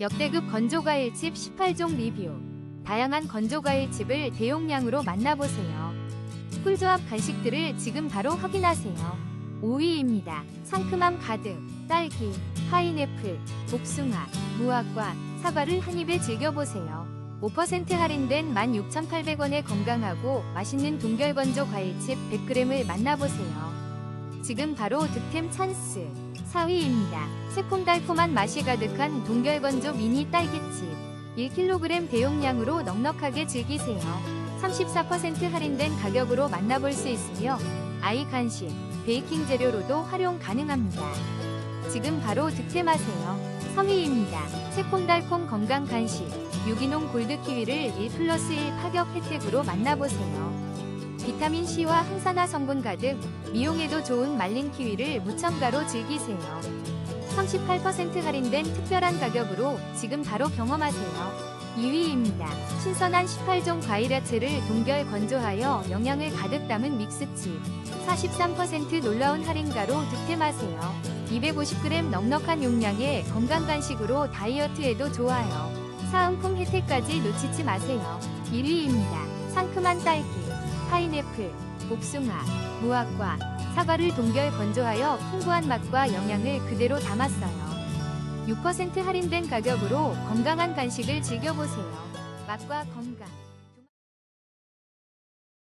역대급 건조과일칩 18종 리뷰. 다양한 건조과일칩을 대용량으로 만나보세요. 꿀조합 간식들을 지금 바로 확인하세요. 5위입니다. 상큼함 가득. 딸기, 파인애플, 복숭아, 무화과, 사과를 한 입에 즐겨보세요. 5% 할인된 16,800원의 건강하고 맛있는 동결건조 과일칩 100g을 만나보세요. 지금 바로 득템 찬스. 4위입니다. 새콤달콤한 맛이 가득한 동결건조 미니 딸기칩. 1kg 대용량으로 넉넉하게 즐기세요. 34% 할인된 가격으로 만나볼 수 있으며 아이 간식, 베이킹 재료로도 활용 가능합니다. 지금 바로 득템하세요. 3위입니다. 새콤달콤 건강 간식 유기농 골드 키위를 1 플러스 1 파격 혜택으로 만나보세요. 비타민C와 항산화 성분 가득 미용에도 좋은 말린 키위를 무첨가로 즐기세요. 38% 할인된 특별한 가격으로 지금 바로 경험하세요. 2위입니다. 신선한 18종 과일 야채를 동결 건조하여 영양을 가득 담은 믹스칩. 43% 놀라운 할인가로 득템하세요. 250g 넉넉한 용량의 건강 간식으로 다이어트에도 좋아요. 사은품 혜택까지 놓치지 마세요. 1위입니다. 상큼한 딸기, 파인애플, 복숭아, 무화과, 사과를 동결 건조하여 풍부한 맛과 영양을 그대로 담았어요. 6% 할인된 가격으로 건강한 간식을 즐겨보세요. 맛과 건강.